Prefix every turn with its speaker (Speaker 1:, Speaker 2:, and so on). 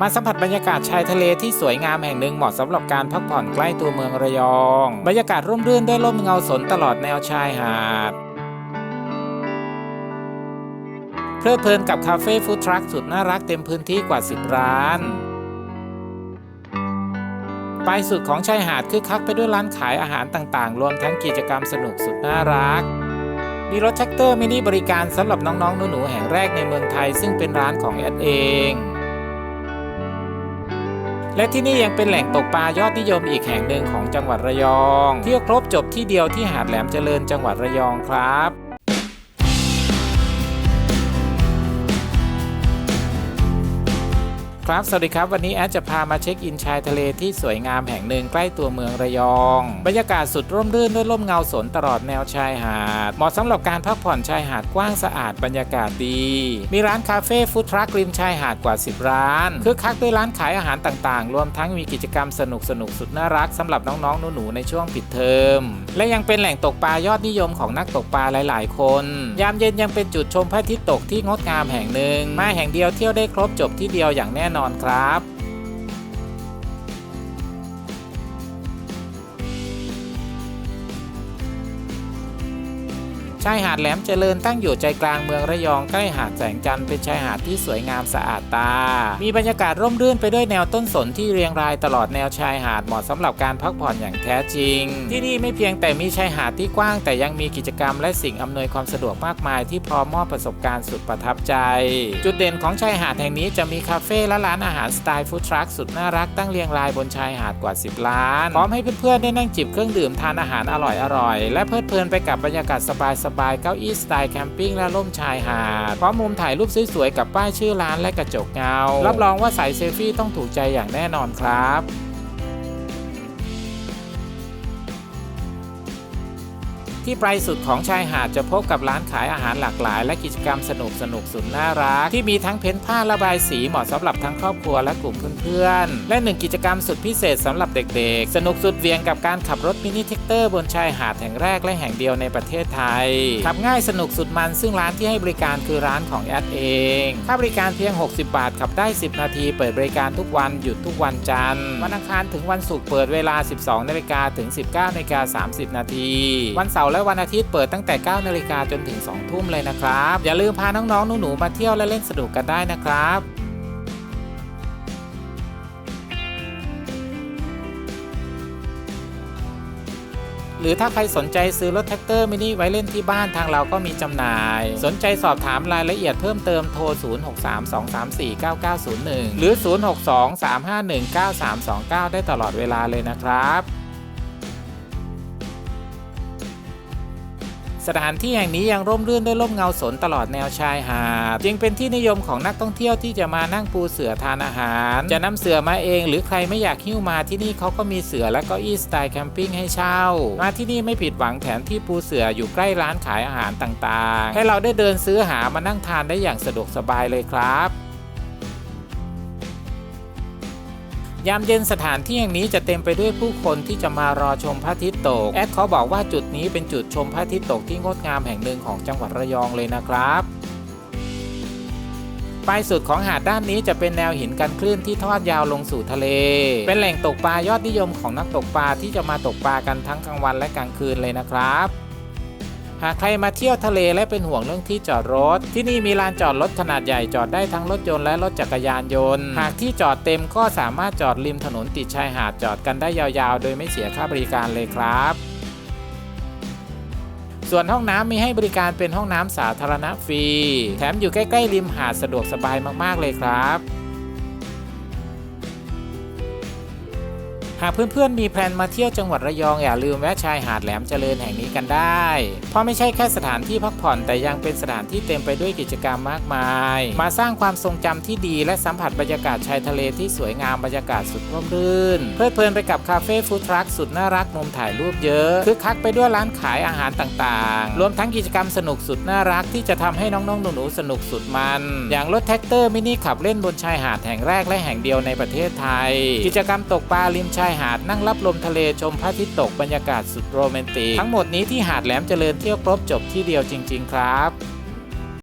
Speaker 1: มาสัมผัสบรรยากาศชายทะเลที่สวยงามแห่งหนึ่งเหมาะสำหรับการพักผ่อนใกล้ตัวเมืองระยอง บรรยากาศร่มรื่นด้วยร่มเงาสนตลอดแนวชายหาด เพลิดเพลินกับคาเฟ่ฟู้ดทรัคสุดน่ารักเต็มพื้นที่กว่า 10 ร้านปลายสุดของชายหาดคึกคักไปด้วยร้านขายอาหารต่างๆ รวมทั้งกิจกรรมสนุกสุดน่ารัก มีรถแท็กเตอร์มินิบริการสำหรับน้องๆหนูๆแห่งแรกในเมืองไทยซึ่งเป็นร้านของแอดเอง และที่นี่ยังเป็นแหล่งตกปลายอดนิยมอีกแห่งหนึ่งของจังหวัดระยอง เที่ยวครบจบที่เดียวที่หาดแหลมเจริญจังหวัดระยองครับ ครับ สวัสดีครับ วันนี้แอดจะพามาเช็คอินชายทะเลที่สวยงามแห่งหนึ่งใกล้ตัวเมืองระยอง บรรยากาศสุดร่มรื่นด้วยร่มเงาสนตลอดแนวชายหาด เหมาะสำหรับการพักผ่อนชายหาดกว้างสะอาดบรรยากาศดี มีร้านคาเฟ่ฟู้ดทรัคริมชายหาดกว่า 10 ร้านคึกคักด้วยร้านขายอาหารต่างๆ รวมทั้งมีกิจกรรมสนุกสนุกสุดน่ารักสำหรับน้องๆหนูๆในช่วงปิดเทอม และยังเป็นแหล่งตกปลายอดนิยมของนักตกปลาหลาย ๆ คน ยามเย็นยังเป็นจุดชมพระอาทิตย์ตกที่งดงามแห่งหนึ่งมาแห่งเดียวเที่ยวได้ครบจบที่เดียวอย่างแน่นอนครับ ชายหาดแหลมเจริญตั้งอยู่ใจกลางเมืองระยองใกล้หาดแสงจันทร์เป็นชายหาดที่สวยงามสะอาดตา มีบรรยากาศร่มรื่นไปด้วยแนวต้นสนที่เรียงรายตลอดแนวชายหาดเหมาะสำหรับการพักผ่อนอย่างแท้จริง ที่นี่ไม่เพียงแต่มีชายหาดที่กว้าง แต่ยังมีกิจกรรมและสิ่งอำนวยความสะดวกมากมายที่พร้อมมอบประสบการณ์สุดประทับใจ จุดเด่นของชายหาดแห่งนี้จะมีคาเฟ่และร้านอาหารสไตล์ฟู้ดทรัคสุดน่ารักตั้งเรียงรายบนชายหาดกว่า 10 ล้าน พร้อมให้เพื่อนๆได้นั่งจิบเครื่องดื่มทานอาหารอร่อยๆและเพลิดเพลินไปกับบรรยากาศสบายๆบายเก้าอี้สไตล์แคมปิ้งและร่มชายหาดพร้อมมุมถ่ายรูปสวยๆกับป้ายชื่อร้านและกระจกเงา รับรองว่าสายเซลฟี่ต้องถูกใจอย่างแน่นอนครับ ที่ปลายสุดของชายหาดจะพบกับร้านขายอาหารหลากหลาย และกิจกรรมสนุกสนุกสุดน่ารัก ที่มีทั้งเพ้นผ้าระบายสีเหมาะสำหรับทั้งครอบครัวและกลุ่มเพื่อนๆ และหนึ่งกิจกรรมสุดพิเศษสำหรับเด็กๆ สนุกสุดเวียงกับการขับรถมินิเทคเตอร์บนชายหาดแห่งแรกและแห่งเดียวในประเทศไทย ขับง่ายสนุกสุดมันซึ่งร้านที่ให้บริการคือร้านของแอดเอง ค่าบริการเพียง 60 บาทขับได้ 10 นาที เปิดบริการทุกวันหยุดทุกวันจันทร์ วันอังคารถึงวันศุกร์เปิดเวลา 12นาฬิกาถึง 19นาฬิกา30 นาที วันเสาร์และวันอาทิตย์เปิดตั้งแต่ 9 นาฬิกาจนถึง 2 ทุ่มเลยนะครับ อย่าลืมพาน้องๆหนูๆมาเที่ยวและเล่นสนุกกันได้นะครับหรือถ้าใครสนใจซื้อรถแท็กเตอร์มินิไว้เล่นที่บ้านทางเราก็มีจำหน่าย สนใจสอบถามรายละเอียดเพิ่มเติมโทร 0632349901 หรือ 0623519329 ได้ตลอดเวลาเลยนะครับ สถานที่แห่งนี้ยังร่มรื่นด้วยร่มเงาสนตลอดแนวชายหาดจึงเป็นที่นิยมของนักท่องเที่ยวที่จะมานั่งปูเสือทานอาหาร จะนำเสือมาเอง หรือใครไม่อยากหิ้วมาที่นี่เขาก็มีเสือและก้าอี้สไตล์แคมปิ้งให้เช่า มาที่นี่ไม่ผิดหวังแถมที่ปูเสืออยู่ใกล้ร้านขายอาหารต่างๆ ให้เราได้เดินซื้อหามานั่งทานได้อย่างสะดวกสบายเลยครับ ยามเย็นสถานที่แห่งนี้จะเต็มไปด้วยผู้คนที่จะมารอชมพระอาทิตย์ตก แอดเขาบอกว่าจุดนี้เป็นจุดชมพระอาทิตย์ตกที่งดงามแห่งหนึ่งของจังหวัดระยองเลยนะครับปลายสุดของหาดด้านนี้จะเป็นแนวหินกันคลื่นที่ทอดยาวลงสู่ทะเล เป็นแหล่งตกปลายอดนิยมของนักตกปลาที่จะมาตกปลากันทั้งกลางวันและกลางคืนเลยนะครับ หากใครมาเที่ยวทะเลและเป็นห่วงเรื่องที่จอดรถ ที่นี่มีลานจอดรถขนาดใหญ่จอดได้ทั้งรถยนต์และรถจักรยานยนต์ หากที่จอดเต็มก็สามารถจอดริมถนนติดชายหาดจอดกันได้ยาวๆ โดยไม่เสียค่าบริการเลยครับส่วนห้องน้ำมีให้บริการเป็นห้องน้ำสาธารณะฟรี แถมอยู่ใกล้ ๆ ริมหาดสะดวกสบายมาก ๆ เลยครับากเพื่อนๆมีแพลนมาเที่ยวจังหวัดระยองอย่าลืมแวะชายหาดแหลมเจริญแห่งนี้กันได้ เพราะไม่ใช่แค่สถานที่พักผ่อนแต่ยังเป็นสถานที่เต็มไปด้วยกิจกรรมมากมาย มาสร้างความทรงจำที่ดีและสัมผัสบรรยากาศชายทะเลที่สวยงามบรรยากาศสุดร่มรื่น เพลิดเพลินไปกับคาเฟ่ฟู้ดทรัคสุดน่ารักมุมถ่ายรูปเยอะคึกคักไปด้วยร้านขายอาหารต่างๆ รวมทั้งกิจกรรมสนุกสุดน่ารักที่จะทำให้น้องๆหนูๆสนุกสุดมัน อย่างรถแท็กเตอร์มินิขับเล่นบนชายหาดแห่งแรกและแห่งเดียวในประเทศไทย กิจกรรมตกปลาริมชายายหาดนั่งรับลมทะเลชมพระอาทิตย์ตกบรรยากาศสุดโรแมนติก ทั้งหมดนี้ที่หาดแหลมเจริญเที่ยวครบจบที่เดียวจริง ๆ ครับ